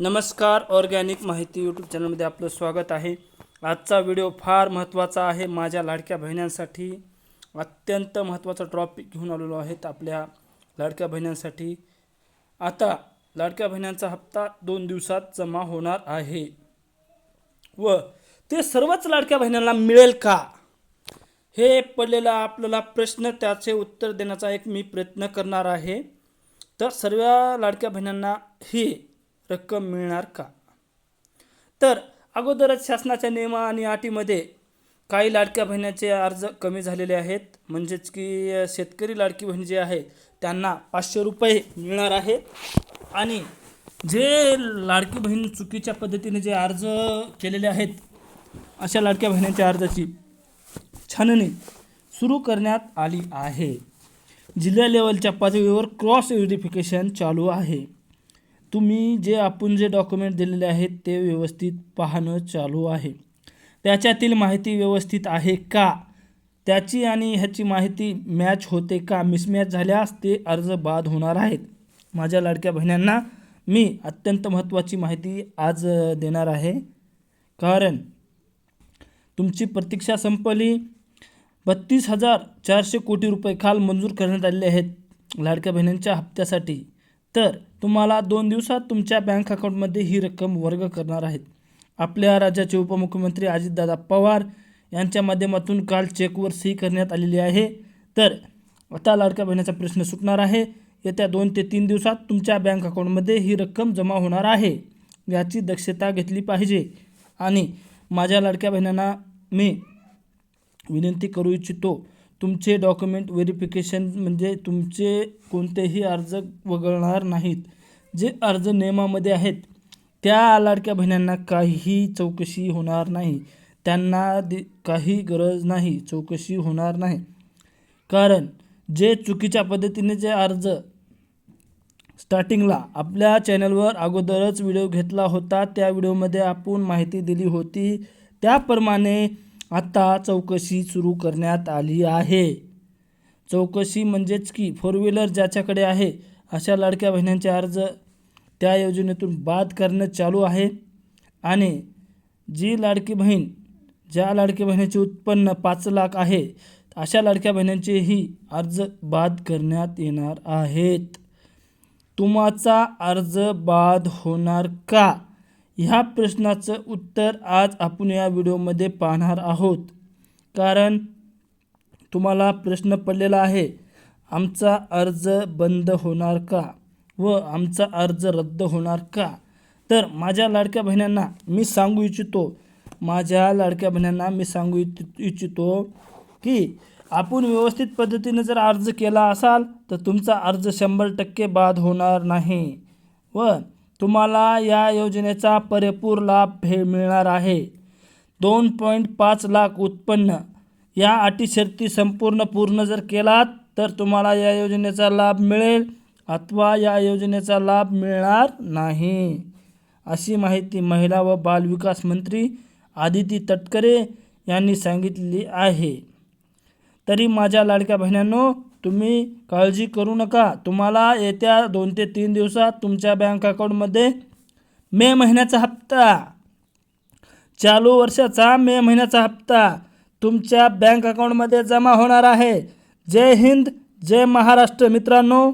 नमस्कार ऑर्गॅनिक माहिती यूट्यूब चॅनलमध्ये आपलं स्वागत आहे. आजचा व्हिडिओ फार महत्त्वाचा आहे. माझ्या लाडक्या बहिण्यांसाठी अत्यंत महत्त्वाचा टॉपिक घेऊन आलेलो आहेत आपल्या लाडक्या बहिण्यांसाठी. आता लाडक्या बहिण्यांचा हप्ता दोन दिवसात जमा होणार आहे. व ते सर्वच लाडक्या बहिण्यांना मिळेल का? हे पडलेला आपल्याला प्रश्न त्याचे उत्तर देण्याचा एक मी प्रयत्न करणार आहे. तर सर्व लाडक्या बहिण्यांना ही रक्कम मिळणार का? तर अगोदरच शासनाच्या नियमा आणि अटीमध्ये काही लाडक्या बहिण्याचे अर्ज कमी झालेले आहेत. म्हणजेच की शेतकरी लाडकी बहीण जे आहे त्यांना पाचशे रुपये मिळणार आहेत. आणि जे लाडकी बहीण चुकीच्या पद्धतीने जे अर्ज केलेले आहेत अशा लाडक्या बहिणीच्या अर्जाची छाननी सुरू करण्यात आली आहे. जिल्हा लेवलच्या पातळीवर क्रॉस व्हेरिफिकेशन चालू आहे. तुम्ही जे आपण जे डॉक्युमेंट दिलेले आहेत ते व्यवस्थित पाहणं चालू आहे. त्याच्यातील माहिती व्यवस्थित आहे का? त्याची आणि ह्याची माहिती मॅच होते का? मिसमॅच झाल्यास ते अर्ज बाद होणार आहेत. माझ्या लाडक्या बहिण्यांना मी अत्यंत महत्त्वाची माहिती आज देणार आहे. कारण तुमची प्रतीक्षा संपली. बत्तीस हजार चारशे कोटी रुपये खाल मंजूर करण्यात आलेले आहेत लाडक्या बहिणींच्या हप्त्यासाठी. तर तुम्हाला दोन दिवसात तुमच्या बँक अकाउंटमध्ये ही रक्कम वर्ग करणार आहेत. आपल्या राज्याचे उपमुख्यमंत्री अजितदादा पवार यांच्या माध्यमातून काल चेकवर सही करण्यात आलेली आहे. तर आता लाडक्या बहिणीचा प्रश्न सुटणार आहे. येत्या दोन ते तीन दिवसात तुमच्या बँक अकाउंटमध्ये ही रक्कम जमा होणार आहे याची दक्षता घेतली पाहिजे. आणि माझ्या लाडक्या बहिणींना मी विनंती करू इच्छितो तुमचे डॉक्युमेंट व्हेरिफिकेशन म्हणजे तुमचे कोणतेही अर्ज वगळणार नाहीत. जे अर्ज नियमामध्ये आहेत त्या लाडक्या बहिण्यांना काहीही चौकशी होणार नाही. त्यांना दि काही गरज नाही चौकशी होणार नाही. कारण जे चुकीच्या पद्धतीने जे अर्ज स्टार्टिंगला आपल्या चॅनलवर अगोदरच व्हिडिओ घेतला होता त्या व्हिडिओमध्ये आपण माहिती दिली होती. त्याप्रमाणे आत्ता चौकशी सुरू करण्यात आली आहे. चौकशी म्हणजेच की फोर व्हीलर ज्याच्याकडे आहे अशा लाडक्या बहिण्यांचे अर्ज त्या योजनेतून बाद करणं चालू आहे. आणि जी लाडकी बहीण ज्या लाडकी बहिणीचे उत्पन्न पाच लाख आहे अशा लाडक्या बहिण्यांचेही अर्ज बाद करण्यात येणार आहेत. तुमचा अर्ज बाद होणार का? ह्या प्रश्नाचं उत्तर आज आपण या व्हिडिओमध्ये पाहणार आहोत. कारण तुम्हाला प्रश्न पडलेला आहे आमचा अर्ज बंद होणार का? व आमचा अर्ज रद्द होणार का? तर माझ्या लाडक्या बहिण्यांना मी सांगू इच्छितो माझ्या लाडक्या बहिण्यांना मी सांगू इच्छितो की आपण व्यवस्थित पद्धतीने जर अर्ज केला असाल तर तुमचा अर्ज शंभर टक्के बाद होणार नाही. व तुम्हाला या योजनेचा पुरेपूर लाभ हे मिळणार आहे. दोन पॉईंट पाच लाख उत्पन्न. या अटी शर्ती संपूर्ण पूर्ण जर केलात तर तुम्हाला या योजनेचा लाभ मिळेल अथवा या योजनेचा लाभ मिळणार नाही. अशी माहिती महिला व बालविकास मंत्री आदिती तटकरे यांनी सांगितली आहे. तरी माझ्या लाडक्या बहिण्यांनो तुम्ही काळजी करू नका. तुम्हाला येत्या दोन ते तीन दिवसात तुमच्या बँक अकाउंटमध्ये मे महिन्याचा हप्ता चालू वर्षाचा मे महिन्याचा हप्ता तुमच्या बँक अकाउंटमध्ये जमा होणार आहे. जय हिंद जय महाराष्ट्र मित्रांनो.